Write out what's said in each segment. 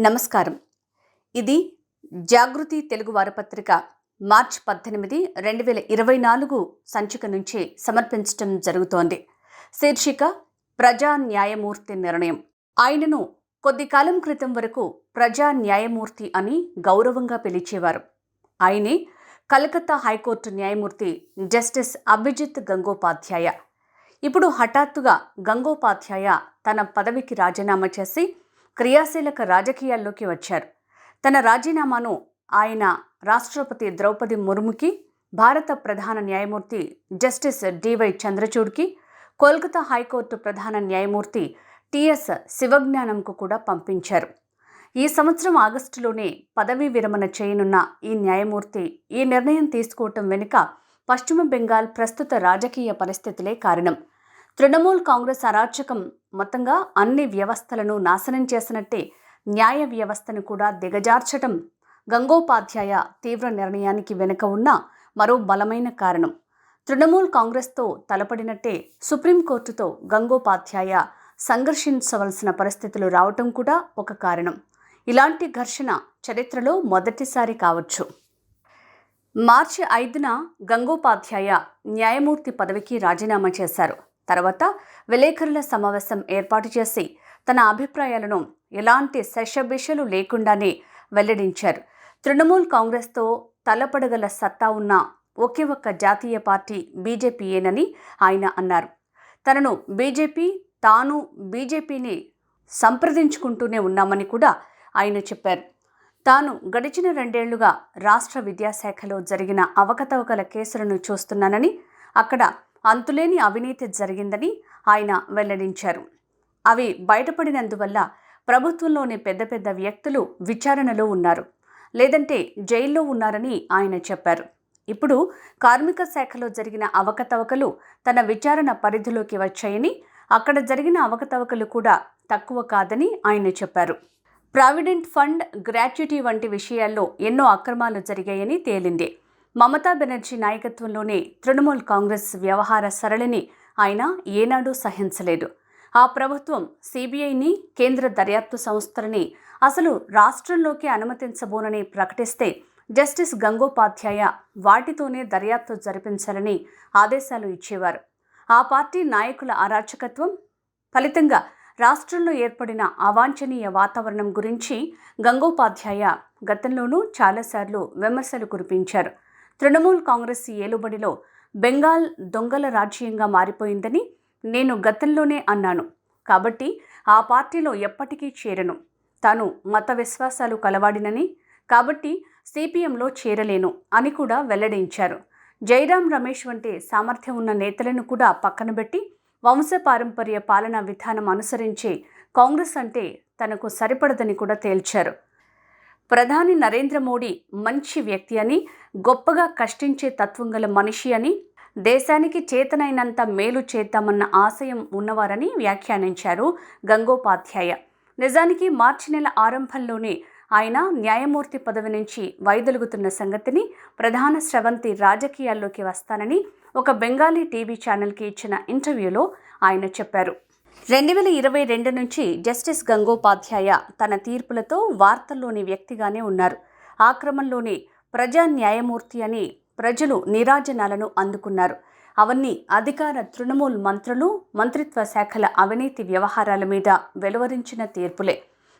నమస్కారం. ఇది జాగృతి తెలుగు వారపత్రిక మార్చ్ పద్దెనిమిది రెండు వేల ఇరవై నాలుగు సంచిక నుంచి సమర్పించడం జరుగుతోంది. శీర్షిక ప్రజా న్యాయమూర్తి నిర్ణయం. ఆయనను కొద్ది కాలం క్రితం వరకు ప్రజా న్యాయమూర్తి అని గౌరవంగా పిలిచేవారు. ఆయనే కలకత్తా హైకోర్టు న్యాయమూర్తి జస్టిస్ అభిజిత్ గంగోపాధ్యాయ. ఇప్పుడు హఠాత్తుగా గంగోపాధ్యాయ తన పదవికి రాజీనామా చేసి క్రియాశీలక రాజకీయాల్లోకి వచ్చారు. తన రాజీనామాను ఆయన రాష్ట్రపతి ద్రౌపది ముర్ముకి భారత ప్రధాన న్యాయమూర్తి జస్టిస్ డివై చంద్రచూడ్కి కోల్కతా హైకోర్టు ప్రధాన న్యాయమూర్తి టిఎస్ శివజ్ఞానంకు కూడా పంపించారు. ఈ సంవత్సరం ఆగస్టులోనే పదవీ విరమణ చేయనున్న ఈ న్యాయమూర్తి ఈ నిర్ణయం తీసుకోవటం వెనుక పశ్చిమ బెంగాల్ ప్రస్తుత రాజకీయ పరిస్థితులే కారణం. తృణమూల్ కాంగ్రెస్ అరాచకం మొత్తంగా అన్ని వ్యవస్థలను నాశనం చేసినట్టే న్యాయ వ్యవస్థను కూడా దిగజార్చటం గంగోపాధ్యాయ తీవ్ర నిర్ణయానికి వెనుక ఉన్న మరో బలమైన కారణం. తృణమూల్ కాంగ్రెస్తో తలపడినట్టే సుప్రీంకోర్టుతో గంగోపాధ్యాయ సంఘర్షించవలసిన పరిస్థితులు రావటం కూడా ఒక కారణం. ఇలాంటి ఘర్షణ చరిత్రలో మొదటిసారి కావచ్చు. మార్చి ఐదున గంగోపాధ్యాయ న్యాయమూర్తి పదవికి రాజీనామా చేశారు. తర్వాత విలేకరుల సమావేశం ఏర్పాటు చేసి తన అభిప్రాయాలను ఎలాంటి శశబిషలు లేకుండానే వెల్లడించారు. తృణమూల్ కాంగ్రెస్తో తలపడగల సత్తా ఉన్న ఒకే ఒక్క జాతీయ పార్టీ బీజేపీయేనని ఆయన అన్నారు. తనను బీజేపీ తాను బీజేపీని సంప్రదించుకుంటూనే ఉన్నామని కూడా ఆయన చెప్పారు. తాను గడిచిన రెండేళ్ళుగా రాష్ట్ర విద్యాశాఖలో జరిగిన అవకతవకల కేసులను చూస్తున్నానని అక్కడ అంతులేని అవినీతి జరిగిందని ఆయన వెల్లడించారు. అవి బయటపడినందువల్ల ప్రభుత్వంలోని పెద్ద పెద్ద వ్యక్తులు విచారణలో ఉన్నారు. లేదంటే జైల్లో ఉన్నారని ఆయన చెప్పారు. ఇప్పుడు కార్మిక శాఖలో జరిగిన అవకతవకలు తన విచారణ పరిధిలోకి వచ్చాయని అక్కడ జరిగిన అవకతవకలు కూడా తక్కువ కాదని ఆయన చెప్పారు. ప్రావిడెంట్ ఫండ్ గ్రాట్యుటీ వంటి విషయాల్లో ఎన్నో అక్రమాలు జరిగాయని తేలింది. మమతా బెనర్జీ నాయకత్వంలోనే తృణమూల్ కాంగ్రెస్ వ్యవహార సరళిని ఆయన ఏనాడూ సహించలేదు. ఆ ప్రభుత్వం సిబిఐని కేంద్ర దర్యాప్తు సంస్థలని అసలు రాష్ట్రంలోకి అనుమతించబోనని ప్రకటిస్తే జస్టిస్ గంగోపాధ్యాయ వాటితోనే దర్యాప్తు జరిపించాలని ఆదేశాలు ఇచ్చేవారు. ఆ పార్టీ నాయకుల అరాచకత్వం ఫలితంగా రాష్ట్రంలో ఏర్పడిన అవాంఛనీయ వాతావరణం గురించి గంగోపాధ్యాయ గతంలోనూ చాలాసార్లు విమర్శలు కురిపించారు. తృణమూల్ కాంగ్రెస్ ఏలుబడిలో బెంగాల్ దొంగల రాజ్యంగా మారిపోయిందని నేను గతంలోనే అన్నాను. కాబట్టి ఆ పార్టీలో ఎప్పటికీ చేరను. తాను మత విశ్వాసాలు కలవాడినని కాబట్టి సిపిఎంలో చేరలేను అని కూడా వెల్లడించారు. జైరాం రమేష్ వంటి సామర్థ్యం ఉన్న నేతలను కూడా పక్కన పెట్టి వంశపారంపర్య పాలనా విధానం అనుసరించే కాంగ్రెస్ అంటే తనకు సరిపడదని కూడా తేల్చారు. ప్రధాని నరేంద్ర మోడీ మంచి వ్యక్తి అని గొప్పగా కష్టించే తత్వం గల మనిషి అని దేశానికి చేతనైనంత మేలు చేద్దామన్న ఆశయం ఉన్నవారని వ్యాఖ్యానించారు గంగోపాధ్యాయ. నిజానికి మార్చి నెల ఆరంభంలోనే ఆయన న్యాయమూర్తి పదవి నుంచి వైదొలుగుతున్న సంగతిని ప్రధాన స్రవంతి రాజకీయాల్లోకి వస్తానని ఒక బెంగాలీ టీవీ ఛానల్కి ఇచ్చిన ఇంటర్వ్యూలో ఆయన చెప్పారు. రెండు వేల ఇరవై రెండు నుంచి జస్టిస్ గంగోపాధ్యాయ తన తీర్పులతో వార్తల్లోని వ్యక్తిగానే ఉన్నారు. ఆ క్రమంలోనే ప్రజా న్యాయమూర్తి అని ప్రజలు నిరాజనాలను అందుకున్నారు. అవన్నీ అధికార తృణమూల్ మంత్రులు మంత్రిత్వ శాఖల అవినీతి వ్యవహారాల మీద వెలువరించిన తీర్పులే.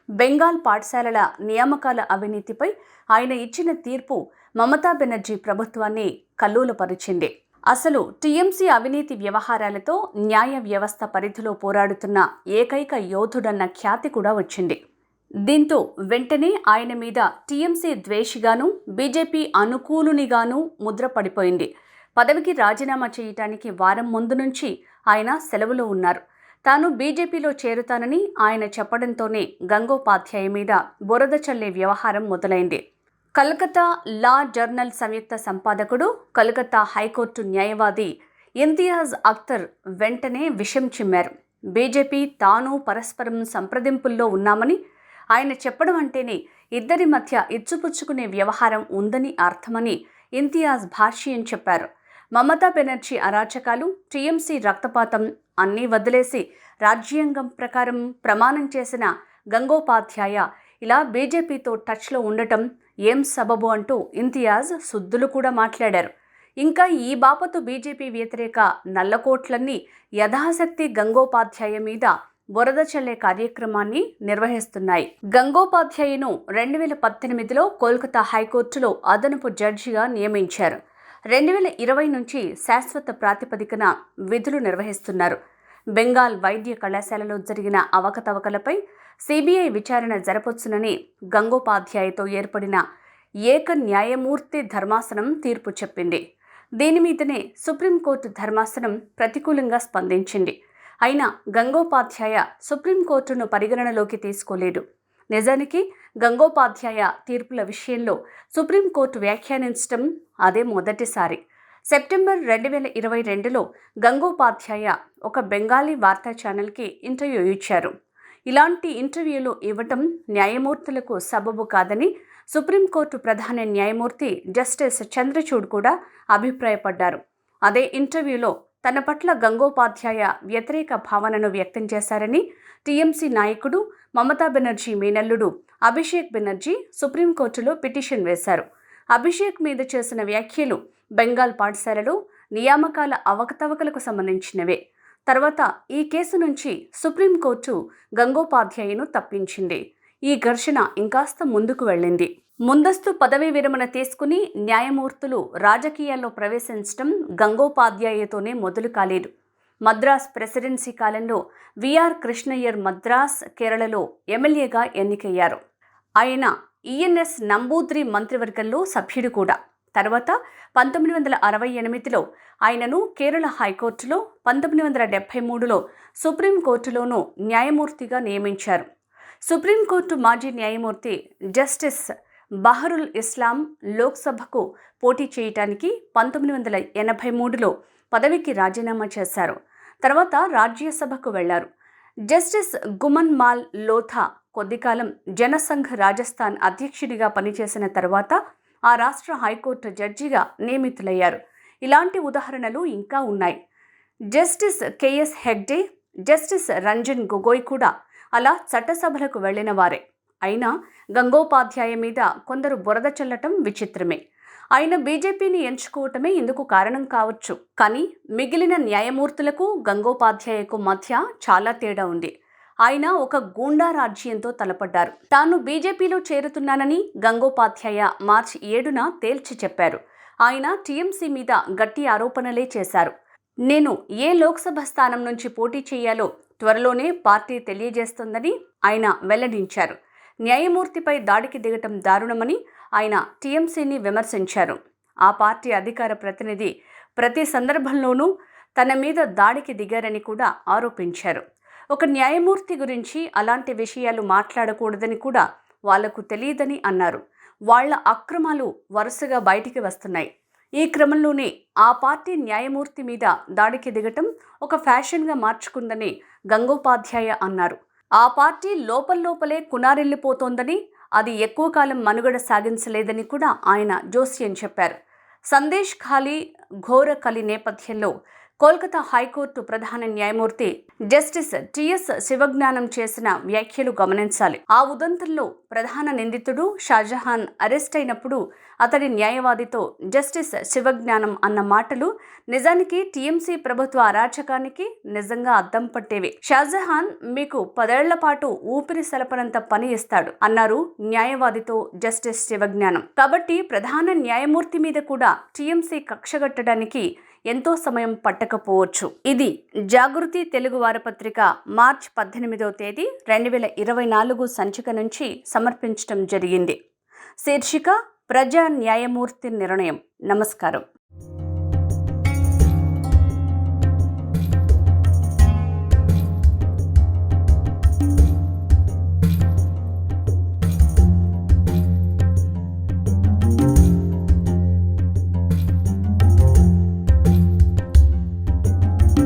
బెంగాల్ పాఠశాలల నియామకాల అవినీతిపై ఆయన ఇచ్చిన తీర్పు మమతా బెనర్జీ ప్రభుత్వాన్ని కల్లోలపరిచింది. అసలు టీఎంసీ అవినీతి వ్యవహారాలతో న్యాయ వ్యవస్థ పరిధిలో పోరాడుతున్న ఏకైక యోధుడన్న ఖ్యాతి కూడా వచ్చింది. దీంతో వెంటనే ఆయన మీద టీఎంసీ ద్వేషిగాను బీజేపీ అనుకూలునిగాను ముద్ర పడిపోయింది పదవికి రాజీనామా చేయటానికి వారం ముందు నుంచి ఆయన సెలవులో ఉన్నారు. తాను బీజేపీలో చేరుతానని ఆయన చెప్పడంతోనే గంగోపాధ్యాయ మీద బురద చల్లే వ్యవహారం మొదలైంది. కలకత్తా లా జర్నల్ సంయుక్త సంపాదకుడు కలకత్తా హైకోర్టు న్యాయవాది ఇంతియాజ్ అఖ్తర్ వెంటనే విషయం చిమ్మారు. బీజేపీ తాను పరస్పరం సంప్రదింపుల్లో ఉన్నామని ఆయన చెప్పడం అంటేనే ఇద్దరి మధ్య ఇచ్చుపుచ్చుకునే వ్యవహారం ఉందని అర్థమని ఇంతియాజ్ భాష్యం చెప్పారు. మమతా బెనర్జీ అరాచకాలు టీఎంసీ రక్తపాతం అన్నీ వదిలేసి రాజ్యాంగం ప్రకారం ప్రమాణం చేసిన గంగోపాధ్యాయ ఇలా బీజేపీతో టచ్లో ఉండటం ఏం సబబు అంటూ ఇంతియాజ్ సుద్దులు కూడా మాట్లాడారు. ఇంకా ఈ బాపతు బీజేపీ వ్యతిరేక నల్లకోట్లన్నీ యథాశక్తి గంగోపాధ్యాయ మీద బురద చల్లే కార్యక్రమాన్ని నిర్వహిస్తున్నాయి. గంగోపాధ్యాయను రెండు వేల పద్దెనిమిదిలో కోల్కతా హైకోర్టులో అదనపు జడ్జిగా నియమించారు. రెండు వేల ఇరవై నుంచి శాశ్వత ప్రాతిపదికన విధులు నిర్వహిస్తున్నారు. బెంగాల్ వైద్య కళాశాలలో జరిగిన అవకతవకలపై సిబిఐ విచారణ జరపొచ్చునని గంగోపాధ్యాయతో ఏర్పడిన ఏక న్యాయమూర్తి ధర్మాసనం తీర్పు చెప్పింది. దీని మీదనే సుప్రీంకోర్టు ధర్మాసనం ప్రతికూలంగా స్పందించింది. అయినా గంగోపాధ్యాయ సుప్రీంకోర్టును పరిగణనలోకి తీసుకోలేదు. నిజానికి గంగోపాధ్యాయ తీర్పుల విషయంలో సుప్రీంకోర్టు వ్యాఖ్యానించడం అదే మొదటిసారి. సెప్టెంబర్ రెండు వేల ఇరవై రెండులో గంగోపాధ్యాయ ఒక బెంగాలీ వార్తా ఛానల్కి ఇంటర్వ్యూ ఇచ్చారు. ఇలాంటి ఇంటర్వ్యూలు ఇవ్వటం న్యాయమూర్తులకు సబబు కాదని సుప్రీంకోర్టు ప్రధాన న్యాయమూర్తి జస్టిస్ చంద్రచూడ్ కూడా అభిప్రాయపడ్డారు. అదే ఇంటర్వ్యూలో తన పట్ల గంగోపాధ్యాయ వ్యతిరేక భావనను వ్యక్తం చేశారని టీఎంసీ నాయకుడు మమతా బెనర్జీ మేనల్లుడు అభిషేక్ బెనర్జీ సుప్రీంకోర్టులో పిటిషన్ వేశారు. అభిషేక్ మీద చేసిన వ్యాఖ్యలు బెంగాల్ పాఠశాలలో నియామకాల అవకతవకలకు సంబంధించినవే. తర్వాత ఈ కేసు నుంచి సుప్రీంకోర్టు గంగోపాధ్యాయను తప్పించింది. ఈ ఘర్షణ ఇంకాస్త ముందుకు వెళ్ళింది. ముందస్తు పదవీ విరమణ తీసుకుని న్యాయమూర్తులు రాజకీయాల్లో ప్రవేశించడం గంగోపాధ్యాయతోనే మొదలు కాలేదు. మద్రాస్ ప్రెసిడెన్సీ కాలంలో విఆర్ కృష్ణయ్యర్ మద్రాస్ కేరళలో ఎమ్మెల్యేగా ఎన్నికయ్యారు. ఆయన ఈఎన్ఎస్ నంబూద్రి మంత్రివర్గంలో సభ్యుడు కూడా. తర్వాత పంతొమ్మిది వందల అరవై ఎనిమిదిలో ఆయనను కేరళ హైకోర్టులో పంతొమ్మిది వందల డెబ్బై మూడులో సుప్రీంకోర్టులోనూ న్యాయమూర్తిగా నియమించారు. సుప్రీంకోర్టు మాజీ న్యాయమూర్తి జస్టిస్ బహరుల్ ఇస్లాం లోక్సభకు పోటీ చేయటానికి పంతొమ్మిది వందల ఎనభై మూడులో పదవికి రాజీనామా చేశారు. తర్వాత రాజ్యసభకు వెళ్ళారు. జస్టిస్ గుమన్ మాల్ లోథా కొద్దికాలం జనసంఘ్ రాజస్థాన్ అధ్యక్షుడిగా పనిచేసిన తర్వాత ఆ రాష్ట్ర హైకోర్టు జడ్జిగా నియమితులయ్యారు. ఇలాంటి ఉదాహరణలు ఇంకా ఉన్నాయి. Justice K S Hegde justice Ranjan Gogoi కూడా అలా చట్టసభలకు వెళ్ళిన వారే. అయినా గంగోపాధ్యాయ మీద కొందరు బురద చల్లటం విచిత్రమే. ఆయన బీజేపీని ఎంచుకోవటమే ఇందుకు కారణం కావచ్చు. కానీ మిగిలిన న్యాయమూర్తులకు గంగోపాధ్యాయకు మధ్య చాలా తేడా ఉంది. ఆయన ఒక గూండా రాజ్యంతో తలపడ్డారు. తాను బీజేపీలో చేరుతున్నానని గంగోపాధ్యాయ మార్చి ఏడున తేల్చి చెప్పారు. ఆయన టీఎంసీ మీద గట్టి ఆరోపణలే చేశారు. నేను ఏ లోక్సభ స్థానం నుంచి పోటీ చేయాలో త్వరలోనే పార్టీ తెలియజేస్తుందని ఆయన వెల్లడించారు. న్యాయమూర్తిపై దాడికి దిగటం దారుణమని ఆయన టీఎంసీని విమర్శించారు. ఆ పార్టీ అధికార ప్రతినిధి ప్రతి సందర్భంలోనూ తన మీద దాడికి దిగారని కూడా ఆరోపించారు. ఒక న్యాయమూర్తి గురించి అలాంటి విషయాలు మాట్లాడకూడదని కూడా వాళ్ళకు తెలియదని అన్నారు. వాళ్ళ అక్రమాలు వరుసగా బయటికి వస్తున్నాయి. ఈ క్రమంలోనే ఆ పార్టీ న్యాయమూర్తి మీద దాడికి దిగటం ఒక ఫ్యాషన్గా మార్చుకుందని గంగోపాధ్యాయ అన్నారు. ఆ పార్టీ లోపల్లోపలే కునారెల్లిపోతోందని అది ఎక్కువ కాలం మనుగడ సాగించలేదని కూడా ఆయన జోస్యం చెప్పారు. సందేశ్ ఖాళీ ఘోర కలి నేపథ్యంలో కోల్కతా హైకోర్టు ప్రధాన న్యాయమూర్తి జస్టిస్ టిఎస్ శివజ్ఞానం చేసిన వ్యాఖ్యలు గమనించాలి. ఆ ఉదంతంలో ప్రధాన నిందితుడు షాజహాన్ అరెస్ట్ అయినప్పుడు అతడి న్యాయవాదితో జస్టిస్ శివజ్ఞానం అన్న మాటలు నిజానికి టీఎంసీ ప్రభుత్వ అరాచకానికి నిజంగా అద్దం పట్టేవి. షాజహాన్ మీకు పదేళ్ళ పాటు ఊపిరి సలపనంత పని ఇస్తాడు అన్నారు న్యాయవాదితో జస్టిస్ శివజ్ఞానం. కాబట్టి ప్రధాన న్యాయమూర్తి మీద కూడా టీఎంసీ కక్షగట్టడానికి ఎంతో సమయం పట్టకపోవచ్చు. ఇది జాగృతి తెలుగు వారపత్రిక మార్చ్ పద్దెనిమిదవ తేదీ రెండు వేల ఇరవై నాలుగు సంచిక నుంచి సమర్పించడం జరిగింది. శీర్షిక ప్రజా న్యాయమూర్తి నిర్ణయం. నమస్కారం.